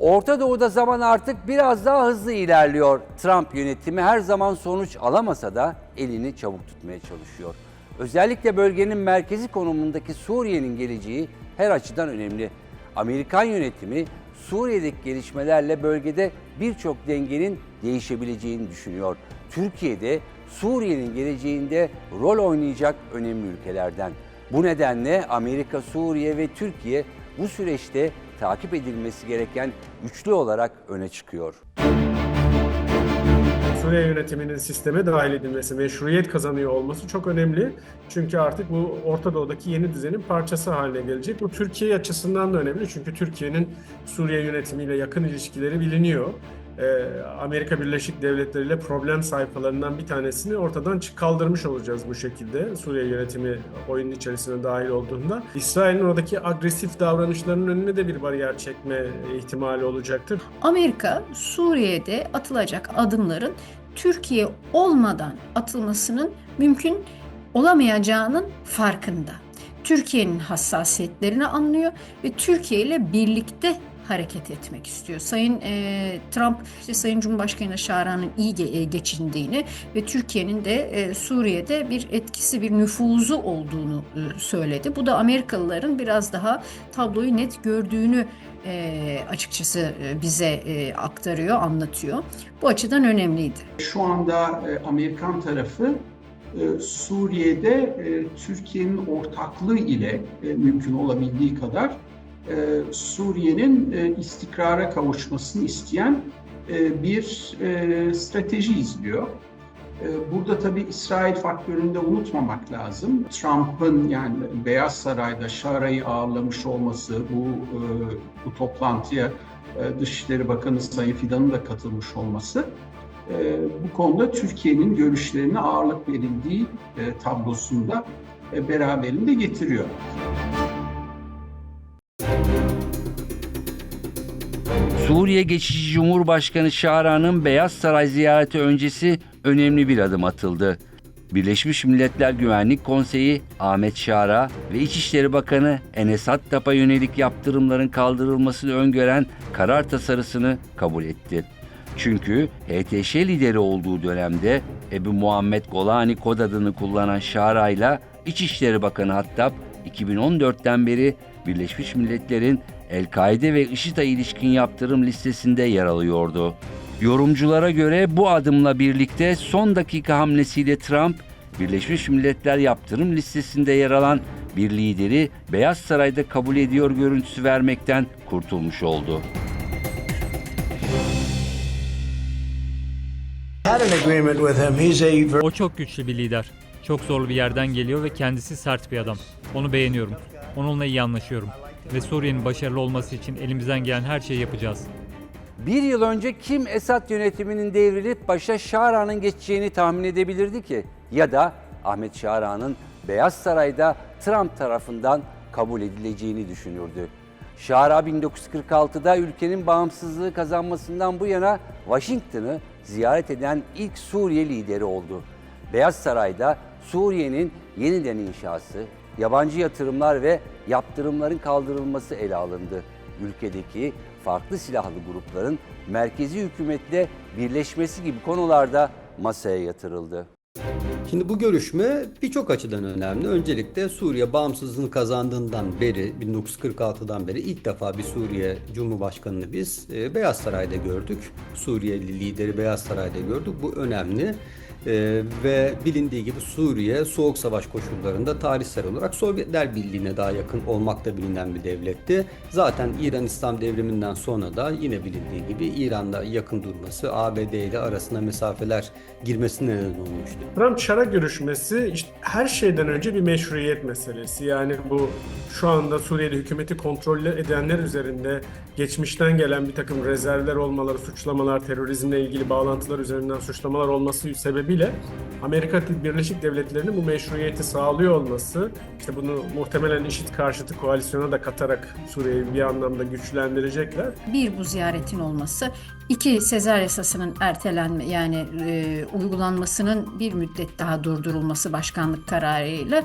Orta Doğu'da zaman artık biraz daha hızlı ilerliyor. Trump yönetimi her zaman sonuç alamasa da elini çabuk tutmaya çalışıyor. Özellikle bölgenin merkezi konumundaki Suriye'nin geleceği her açıdan önemli. Amerikan yönetimi Suriye'deki gelişmelerle bölgede birçok dengenin değişebileceğini düşünüyor. Türkiye'de Suriye'nin geleceğinde rol oynayacak önemli ülkelerden. Bu nedenle Amerika, Suriye ve Türkiye bu süreçte takip edilmesi gereken üçlü olarak öne çıkıyor. Suriye yönetiminin sisteme dahil edilmesi, meşruiyet kazanıyor olması çok önemli. Çünkü artık bu Orta Doğu'daki yeni düzenin parçası haline gelecek. Bu Türkiye açısından da önemli çünkü Türkiye'nin Suriye yönetimiyle yakın ilişkileri biliniyor. Ee, Amerika Birleşik Devletleri ile problem sayfalarından bir tanesini ortadan kaldırmış olacağız bu şekilde. Suriye yönetimi oyunun içerisine dahil olduğunda. İsrail'in oradaki agresif davranışlarının önüne de bir bariyer çekme ihtimali olacaktır. Amerika Suriye'de atılacak adımların Türkiye olmadan atılmasının mümkün olamayacağının farkında. Türkiye'nin hassasiyetlerini anlıyor ve Türkiye ile birlikte hareket etmek istiyor. Sayın e, Trump işte Sayın Cumhurbaşkanı Şahra'nın iyi ge- e, geçindiğini ve Türkiye'nin de e, Suriye'de bir etkisi, bir nüfuzu olduğunu e, söyledi. Bu da Amerikalıların biraz daha tabloyu net gördüğünü e, açıkçası e, bize e, aktarıyor, anlatıyor. Bu açıdan önemliydi. Şu anda e, Amerikan tarafı e, Suriye'de Türkiye'nin ortaklığı ile mümkün olabildiği kadar e, Suriye'nin e, istikrara kavuşmasını isteyen e, bir e, strateji izliyor. E, Burada tabii İsrail faktörünü de unutmamak lazım. Trump'ın yani Beyaz Saray'da Şara'yı ağırlamış olması, bu e, bu toplantıya e, Dışişleri Bakanı Sayın Fidan'ın da katılmış olması e, bu konuda Türkiye'nin görüşlerine ağırlık verildiği e, tablosunda e, beraberinde getiriyor. Suriye geçici Cumhurbaşkanı Şara'nın Beyaz Saray ziyareti öncesi önemli bir adım atıldı. Birleşmiş Milletler Güvenlik Konseyi Ahmet Şara ve İçişleri Bakanı Enes Attap'a yönelik yaptırımların kaldırılmasını öngören karar tasarısını kabul etti. Çünkü HTŞ lideri olduğu dönemde Ebu Muhammed Golani kod adını kullanan Şara ile İçişleri Bakanı Hattab 2014'ten beri Birleşmiş Milletler'in El-Kaide ve IŞİD'e ilişkin yaptırım listesinde yer alıyordu. Yorumculara göre bu adımla birlikte son dakika hamlesiyle Trump, Birleşmiş Milletler yaptırım listesinde yer alan bir lideri Beyaz Saray'da kabul ediyor görüntüsü vermekten kurtulmuş oldu. had an agreement with him. He's a very O çok güçlü bir lider. Çok zorlu bir yerden geliyor ve kendisi sert bir adam. Onu beğeniyorum. Onunla iyi anlaşıyorum. Ve Suriye'nin başarılı olması için elimizden gelen her şeyi yapacağız. Bir yıl önce kim Esad yönetiminin devrilip başa Şara'nın geçeceğini tahmin edebilirdi ki? Ya da Ahmet Şara'nın Beyaz Saray'da Trump tarafından kabul edileceğini düşünürdü. Şara 1946'da ülkenin bağımsızlığı kazanmasından bu yana Washington'ı ziyaret eden ilk Suriye lideri oldu. Beyaz Saray'da Suriye'nin yeniden inşası, yabancı yatırımlar ve yaptırımların kaldırılması ele alındı. Ülkedeki farklı silahlı grupların merkezi hükümetle birleşmesi gibi konularda masaya yatırıldı. Şimdi bu görüşme birçok açıdan önemli. Öncelikle Suriye bağımsızlığını kazandığından beri, 1946'dan beri ilk defa bir Suriye Cumhurbaşkanı'nı biz e, Beyaz Saray'da gördük. Suriyeli lideri Beyaz Saray'da gördük. Bu önemli. E, ve bilindiği gibi Suriye soğuk savaş koşullarında tarihsel olarak Sovyetler Birliği'ne daha yakın olmakta bilinen bir devletti. Zaten İran İslam devriminden sonra da yine bilindiği gibi İran'la yakın durması, ABD ile arasına mesafeler girmesine neden olmuştu. Trump-Şara görüşmesi işte her şeyden önce bir meşruiyet meselesi. Yani bu şu anda Suriye'de hükümeti kontrol edenler üzerinde geçmişten gelen bir takım rezervler olmaları, suçlamalar, terörizmle ilgili bağlantılar üzerinden suçlamalar olması sebebiyle Amerika Birleşik Devletleri'nin bu meşruiyeti sağlıyor olması, işte bunu muhtemelen IŞİD karşıtı koalisyona da katarak Suriye'yi bir anlamda güçlendirecekler. Bir bu ziyaretin olması, iki Sezar yasasının ertelenme yani e, uygulanmasının bir müddet daha durdurulması başkanlık kararıyla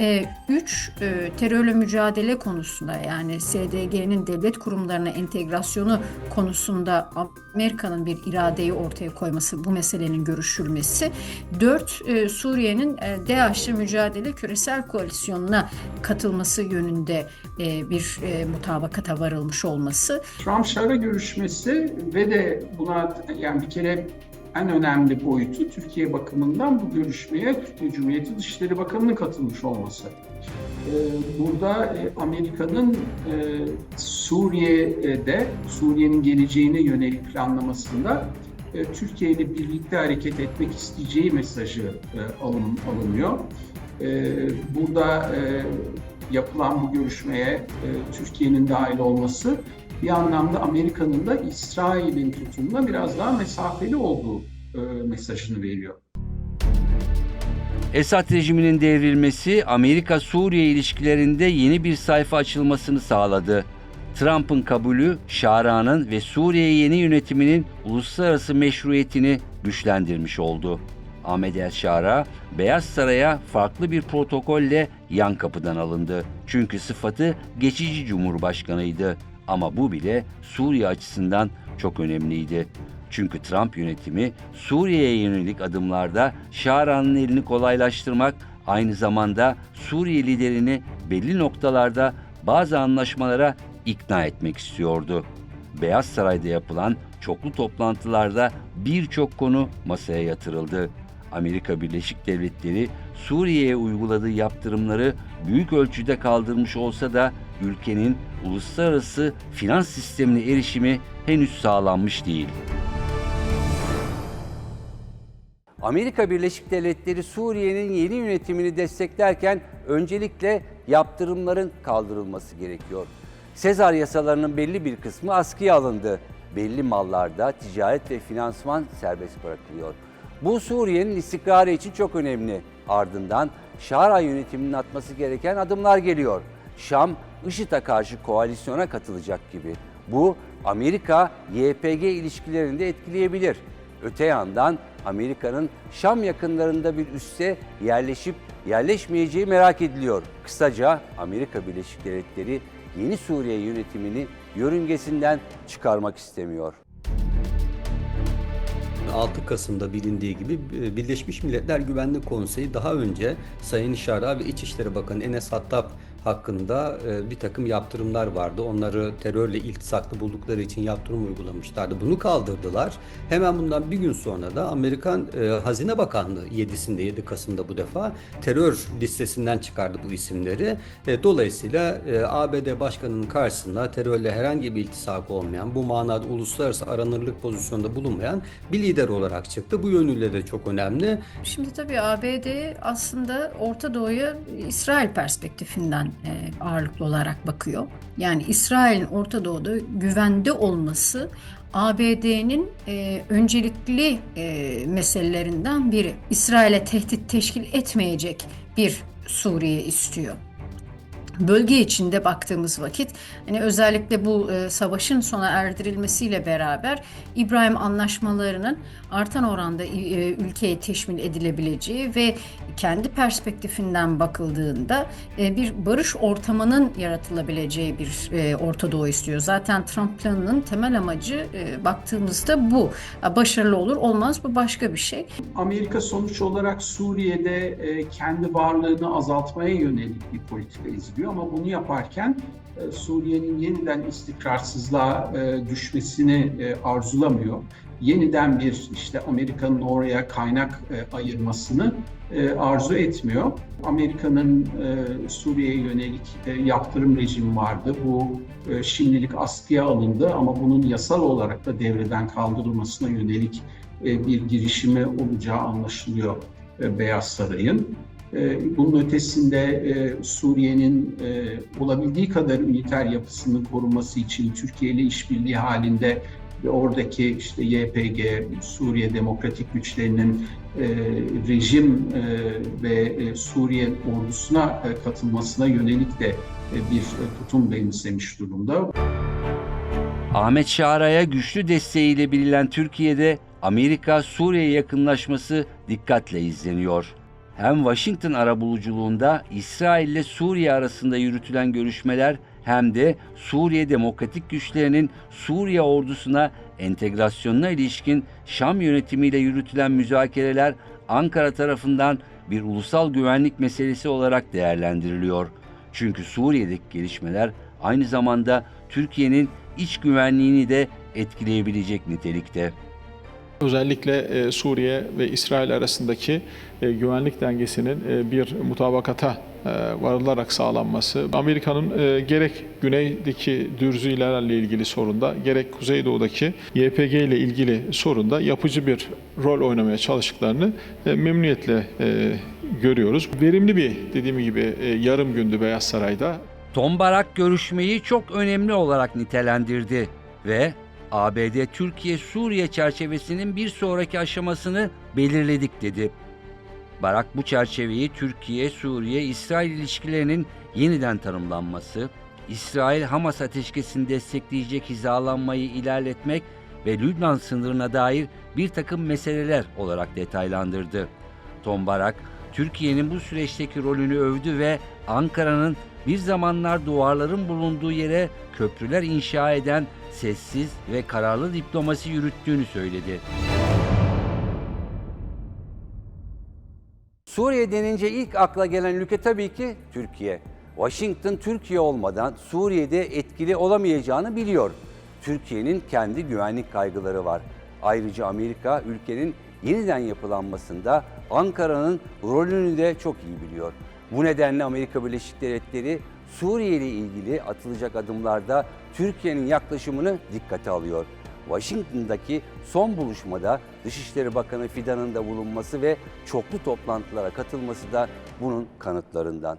E, üç, e, terörle mücadele konusunda yani SDG'nin devlet kurumlarına entegrasyonu konusunda Amerika'nın bir iradeyi ortaya koyması, bu meselenin görüşülmesi. Dört, e, Suriye'nin e, DAEŞ'le mücadele küresel koalisyonuna katılması yönünde e, bir e, mutabakata varılmış olması. Trump-Şara görüşmesi ve de buna yani bir kere en önemli boyutu Türkiye bakımından bu görüşmeye Türkiye Cumhuriyeti Dışişleri Bakanı'nın katılmış olması. Ee, Burada e, Amerika'nın e, Suriye'de, Suriye'nin geleceğine yönelik planlamasında e, Türkiye ile birlikte hareket etmek isteyeceği mesajı alın, alınıyor. Burada yapılan bu görüşmeye Türkiye'nin dahil olması bir anlamda Amerika'nın da İsrail'in tutumuna biraz daha mesafeli olduğu e, mesajını veriyor. Esad rejiminin devrilmesi Amerika-Suriye ilişkilerinde yeni bir sayfa açılmasını sağladı. Trump'ın kabulü Şara'nın ve Suriye yeni yönetiminin uluslararası meşruiyetini güçlendirmiş oldu. Ahmet El Şara, Beyaz Saray'a farklı bir protokolle yan kapıdan alındı. Çünkü sıfatı geçici cumhurbaşkanıydı. Ama bu bile Suriye açısından çok önemliydi. Çünkü Trump yönetimi Suriye'ye yönelik adımlarda Şara'nın elini kolaylaştırmak, aynı zamanda Suriye liderini belli noktalarda bazı anlaşmalara ikna etmek istiyordu. Beyaz Saray'da yapılan çoklu toplantılarda birçok konu masaya yatırıldı. Amerika Birleşik Devletleri Suriye'ye uyguladığı yaptırımları büyük ölçüde kaldırmış olsa da ülkenin uluslararası finans sistemine erişimi henüz sağlanmış değil. Amerika Birleşik Devletleri Suriye'nin yeni yönetimini desteklerken öncelikle yaptırımların kaldırılması gerekiyor. Sezar yasalarının belli bir kısmı askıya alındı. Belli mallarda ticaret ve finansman serbest bırakılıyor. Bu Suriye'nin istikrarı için çok önemli. Ardından Şara yönetiminin atması gereken adımlar geliyor. Şam, IŞİD'e karşı koalisyona katılacak gibi. Bu Amerika-YPG ilişkilerini de etkileyebilir. Öte yandan Amerika'nın Şam yakınlarında bir üsse yerleşip yerleşmeyeceği merak ediliyor. Kısaca Amerika Birleşik Devletleri yeni Suriye yönetimini yörüngesinden çıkarmak istemiyor. 6 Kasım'da bilindiği gibi e, Birleşmiş Milletler Güvenlik Konseyi daha önce Sayın Şara ve İçişleri Bakanı Enes Hattab hakkında e, bir takım yaptırımlar vardı. Onları terörle iltisaklı buldukları için yaptırım uygulamışlardı. Bunu kaldırdılar. Hemen bundan bir gün sonra da Amerikan e, Hazine Bakanlığı 7'sinde 7 Kasım'da bu defa terör listesinden çıkardı bu isimleri. E, dolayısıyla ABD Başkanı'nın karşısında terörle herhangi bir iltisak olmayan, bu manada uluslararası aranırlık pozisyonda bulunmayan bir lider olarak çıktı. Bu yönüyle de çok önemli. Şimdi tabii ABD aslında Orta Doğu'ya İsrail perspektifinden e, ağırlıklı olarak bakıyor. Yani İsrail'in Orta Doğu'da güvende olması ABD'nin e, öncelikli e, meselelerinden biri. İsrail'e tehdit teşkil etmeyecek bir Suriye istiyor. Bölge içinde baktığımız vakit hani özellikle bu e, savaşın sona erdirilmesiyle beraber İbrahim anlaşmalarının artan oranda e, ülkeye teşmil edilebileceği ve kendi perspektifinden bakıldığında e, bir barış ortamının yaratılabileceği bir Orta Doğu istiyor. Zaten Trump planının temel amacı baktığımızda bu. Başarılı olur olmaz bu başka bir şey. Amerika sonuç olarak Suriye'de kendi varlığını azaltmaya yönelik bir politika izliyor ama bunu yaparken e, Suriye'nin yeniden istikrarsızlığa e, düşmesini e, arzulamıyor. Yeniden bir işte Amerika'nın oraya kaynak ayırmasını arzu etmiyor. Amerika'nın Suriye'ye yönelik yaptırım rejimi vardı. Bu şimdilik askıya alındı ama bunun yasal olarak da devreden kaldırılmasına yönelik bir girişimi olacağı anlaşılıyor Beyaz Saray'ın. E, Bunun ötesinde e, Suriye'nin e, olabildiği kadar üniter yapısının korunması için Türkiye ile işbirliği halinde ve oradaki işte YPG, Suriye Demokratik Güçlerinin e, rejim ve Suriye ordusuna katılmasına yönelik de bir tutum benimsemiş durumda. Ahmet Şara'ya güçlü desteğiyle bilinen Türkiye'de Amerika-Suriye yakınlaşması dikkatle izleniyor. Hem Washington arabuluculuğunda İsrail ile Suriye arasında yürütülen görüşmeler hem de Suriye Demokratik Güçlerinin Suriye ordusuna entegrasyonuna ilişkin Şam yönetimiyle yürütülen müzakereler Ankara tarafından bir ulusal güvenlik meselesi olarak değerlendiriliyor. Çünkü Suriye'deki gelişmeler aynı zamanda Türkiye'nin iç güvenliğini de etkileyebilecek nitelikte. Özellikle e, Suriye ve İsrail arasındaki e, güvenlik dengesinin e, bir mutabakata varılarak sağlanması, Amerika'nın gerek güneydeki dürzülerle ilgili sorunda, gerek kuzeydoğudaki YPG ile ilgili sorunda yapıcı bir rol oynamaya çalıştıklarını memnuniyetle görüyoruz. Verimli bir dediğim gibi yarım gündü Beyaz Saray'da. Tom Barak görüşmeyi çok önemli olarak nitelendirdi ve ABD Türkiye-Suriye çerçevesinin bir sonraki aşamasını belirledik dedi. Barak bu çerçeveyi Türkiye, Suriye, İsrail ilişkilerinin yeniden tanımlanması, İsrail-Hamas ateşkesini destekleyecek hizalanmayı ilerletmek ve Lübnan sınırına dair bir takım meseleler olarak detaylandırdı. Tom Barak, Türkiye'nin bu süreçteki rolünü övdü ve Ankara'nın bir zamanlar duvarların bulunduğu yere köprüler inşa eden sessiz ve kararlı diplomasi yürüttüğünü söyledi. Suriye denince ilk akla gelen ülke tabii ki Türkiye. Washington Türkiye olmadan Suriye'de etkili olamayacağını biliyor. Türkiye'nin kendi güvenlik kaygıları var. Ayrıca Amerika ülkenin yeniden yapılanmasında Ankara'nın rolünü de çok iyi biliyor. Bu nedenle Amerika Birleşik Devletleri Suriye ile ilgili atılacak adımlarda Türkiye'nin yaklaşımını dikkate alıyor. Washington'daki son buluşmada Dışişleri Bakanı Fidan'ın da bulunması ve çoklu toplantılara katılması da bunun kanıtlarından.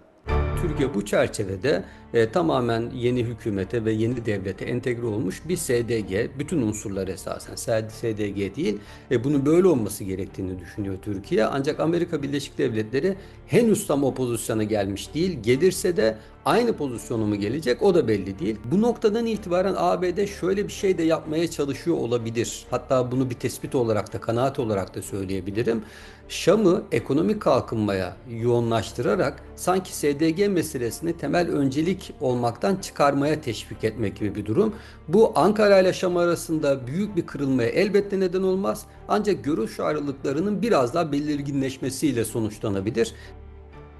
Türkiye bu çerçevede e, tamamen yeni hükümete ve yeni devlete entegre olmuş bir SDG, bütün unsurlar esasen SDG değil, e, bunun böyle olması gerektiğini düşünüyor Türkiye. Ancak Amerika Birleşik Devletleri henüz tam o pozisyona gelmiş değil. Gelirse de aynı pozisyonu mu gelecek o da belli değil. Bu noktadan itibaren ABD şöyle bir şey de yapmaya çalışıyor olabilir. Hatta bunu bir tespit olarak da kanaat olarak da söyleyebilirim. Şam'ı ekonomik kalkınmaya yoğunlaştırarak sanki SDG meselesini temel öncelik olmaktan çıkarmaya teşvik etmek gibi bir durum. Bu Ankara ile Şam arasında büyük bir kırılmaya elbette neden olmaz. Ancak görüş ayrılıklarının biraz daha belirginleşmesiyle sonuçlanabilir.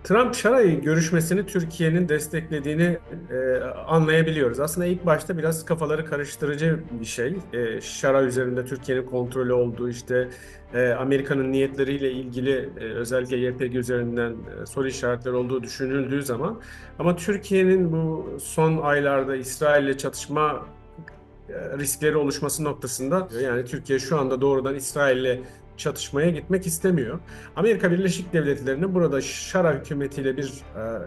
Trump-Şaray görüşmesini Türkiye'nin desteklediğini e, anlayabiliyoruz. Aslında ilk başta biraz kafaları karıştırıcı bir şey. E, Şaray üzerinde Türkiye'nin kontrolü olduğu işte e, Amerika'nın niyetleriyle ilgili e, özellikle YPG üzerinden e, soru işaretleri olduğu düşünüldüğü zaman ama Türkiye'nin bu son aylarda İsrail'le çatışma e, riskleri oluşması noktasında yani Türkiye şu anda doğrudan İsrail'le çatışmaya gitmek istemiyor. Amerika Birleşik Devletleri'nin burada Şara hükümetiyle bir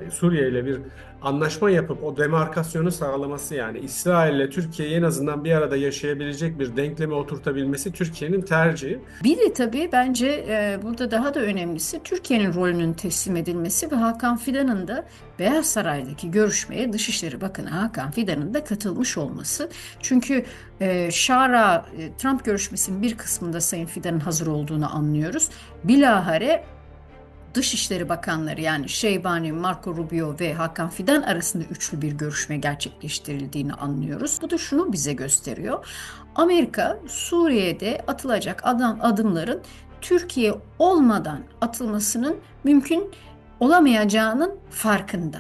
e, Suriye ile bir anlaşma yapıp o demarkasyonu sağlaması yani İsrail ile Türkiye'yi en azından bir arada yaşayabilecek bir denkleme oturtabilmesi Türkiye'nin tercihi. Bir de tabii bence e, burada daha da önemlisi Türkiye'nin rolünün teslim edilmesi ve Hakan Fidan'ın da Beyaz Saray'daki görüşmeye Dışişleri Bakanı Hakan Fidan'ın da katılmış olması. Çünkü e, Şara e, Trump görüşmesinin bir kısmında Sayın Fidan'ın hazır olduğunu anlıyoruz. Bilahare Dışişleri Bakanları yani Şeybani, Marco Rubio ve Hakan Fidan arasında üçlü bir görüşme gerçekleştirildiğini anlıyoruz. Bu da şunu bize gösteriyor. Amerika Suriye'de atılacak adım, adımların Türkiye olmadan atılmasının mümkün olamayacağının farkında.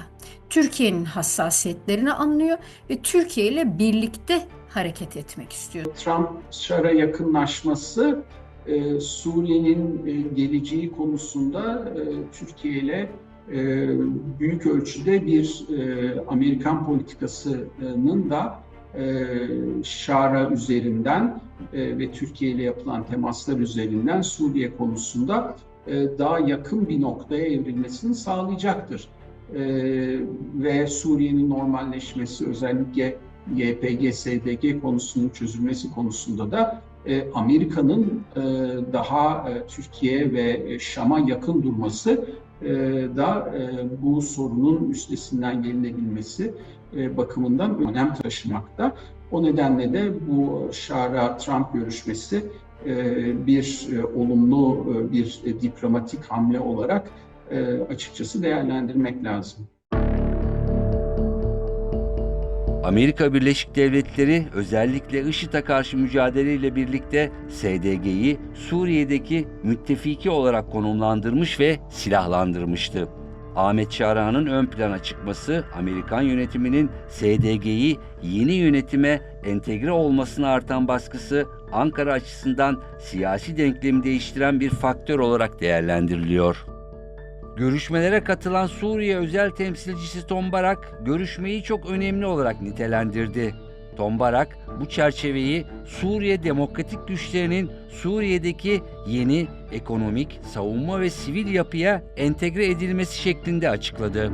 Türkiye'nin hassasiyetlerini anlıyor ve Türkiye ile birlikte hareket etmek istiyor. Trump-Şara yakınlaşması e, Suriye'nin e, geleceği konusunda e, Türkiye ile e, büyük ölçüde bir e, Amerikan politikasının da e, Şara üzerinden e, ve Türkiye ile yapılan temaslar üzerinden Suriye konusunda e, daha yakın bir noktaya evrilmesini sağlayacaktır. E, ve Suriye'nin normalleşmesi özellikle YPG, SDG konusunun çözülmesi konusunda da e, Amerika'nın e, daha e, Türkiye ve Şam'a yakın durması da bu sorunun üstesinden gelinebilmesi bakımından önem taşımakta. O nedenle de bu Şara-Trump görüşmesi bir olumlu bir diplomatik hamle olarak açıkçası değerlendirmek lazım. Amerika Birleşik Devletleri özellikle IŞİD'e karşı mücadeleyle birlikte SDG'yi Suriye'deki müttefiki olarak konumlandırmış ve silahlandırmıştı. Ahmet Şara'nın ön plana çıkması Amerikan yönetiminin SDG'yi yeni yönetime entegre olmasına artan baskısı Ankara açısından siyasi denklemi değiştiren bir faktör olarak değerlendiriliyor. Görüşmelere katılan Suriye özel temsilcisi Tom Barak, görüşmeyi çok önemli olarak nitelendirdi. Tom Barak, bu çerçeveyi Suriye demokratik güçlerinin Suriye'deki yeni ekonomik, savunma ve sivil yapıya entegre edilmesi şeklinde açıkladı.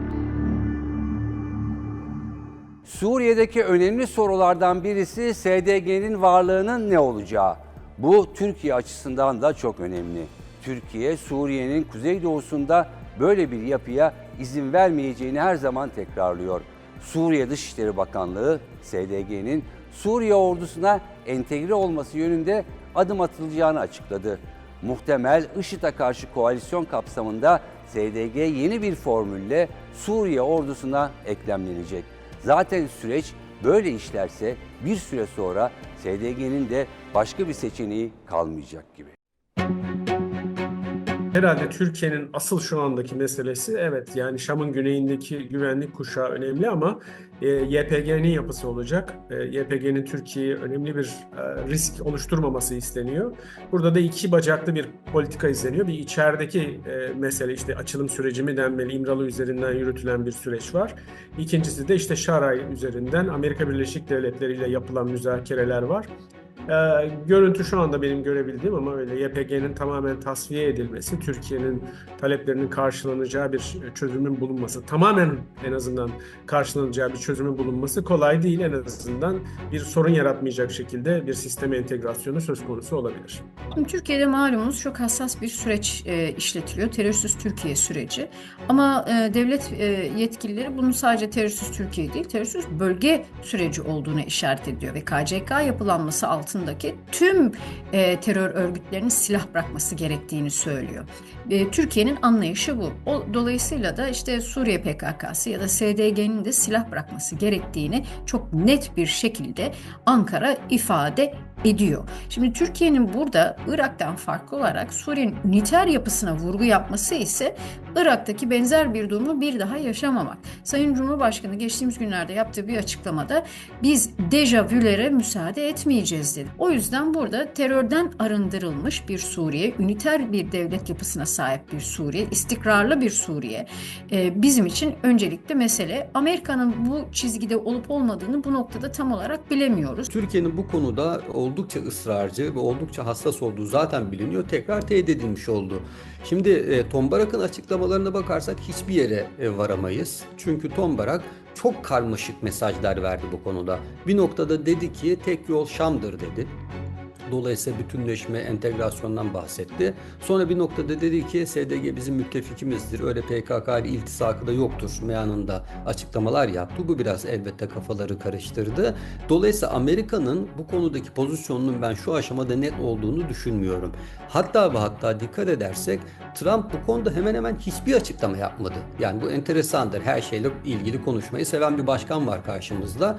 Suriye'deki önemli sorulardan birisi SDG'nin varlığının ne olacağı. Bu Türkiye açısından da çok önemli. Türkiye, Suriye'nin kuzeydoğusunda böyle bir yapıya izin vermeyeceğini her zaman tekrarlıyor. Suriye Dışişleri Bakanlığı, SDG'nin Suriye ordusuna entegre olması yönünde adım atılacağını açıkladı. Muhtemel IŞİD'e karşı koalisyon kapsamında SDG yeni bir formülle Suriye ordusuna eklemlenecek. Zaten süreç böyle işlerse bir süre sonra SDG'nin de başka bir seçeneği kalmayacak gibi. Herhalde Türkiye'nin asıl şu andaki meselesi evet yani Şam'ın güneyindeki güvenlik kuşağı önemli ama e, YPG'nin yapısı olacak. E, YPG'nin Türkiye'ye önemli bir e, risk oluşturmaması isteniyor. Burada da iki bacaklı bir politika izleniyor. Bir içerideki e, mesele işte açılım süreci mi denmeli İmralı üzerinden yürütülen bir süreç var. İkincisi de işte Şaray üzerinden Amerika Birleşik Devletleri ile yapılan müzakereler var. Ee, görüntü şu anda benim görebildiğim ama öyle YPG'nin tamamen tasfiye edilmesi, Türkiye'nin taleplerinin karşılanacağı bir çözümün bulunması, tamamen en azından karşılanacağı bir çözümün bulunması kolay değil. En azından bir sorun yaratmayacak şekilde bir sisteme entegrasyonu söz konusu olabilir. Türkiye'de malumunuz çok hassas bir süreç e, işletiliyor. Terörsüz Türkiye süreci. Ama e, devlet e, yetkilileri bunun sadece terörsüz Türkiye değil, terörsüz bölge süreci olduğunu işaret ediyor. Ve KCK yapılanması altındaki tüm e, terör örgütlerinin silah bırakması gerektiğini söylüyor. E, Türkiye'nin anlayışı bu. O, dolayısıyla da işte Suriye PKK'sı ya da SDG'nin de silah bırakması gerektiğini çok net bir şekilde Ankara ifade ediyor. Şimdi Türkiye'nin burada Irak'tan farklı olarak Suriye'nin üniter yapısına vurgu yapması ise Irak'taki benzer bir durumu bir daha yaşamamak. Sayın Cumhurbaşkanı geçtiğimiz günlerde yaptığı bir açıklamada biz dejavülere müsaade etmeyeceğiz dedi. O yüzden burada terörden arındırılmış bir Suriye, üniter bir devlet yapısına sahip bir Suriye, istikrarlı bir Suriye e, bizim için öncelikli mesele. Amerika'nın bu çizgide olup olmadığını bu noktada tam olarak bilemiyoruz. Türkiye'nin bu konuda oldukça ısrarcı ve oldukça hassas olduğu zaten biliniyor. Tekrar teyit edilmiş oldu. Şimdi e, Tom Barak'ın açıklamalarına bakarsak hiçbir yere e, varamayız. Çünkü Tom Barak çok karmaşık mesajlar verdi bu konuda. Bir noktada dedi ki tek yol Şam'dır dedi. Dolayısıyla bütünleşme, entegrasyondan bahsetti. Sonra bir noktada dedi ki SDG bizim müttefikimizdir. Öyle PKK ile iltisakı da yoktur meyanında açıklamalar yaptı. Bu biraz elbette kafaları karıştırdı. Dolayısıyla Amerika'nın bu konudaki pozisyonunun ben şu aşamada net olduğunu düşünmüyorum. Hatta ve hatta dikkat edersek Trump bu konuda hemen hemen hiçbir açıklama yapmadı. Yani bu enteresandır. Her şeyle ilgili konuşmayı seven bir başkan var karşımızda.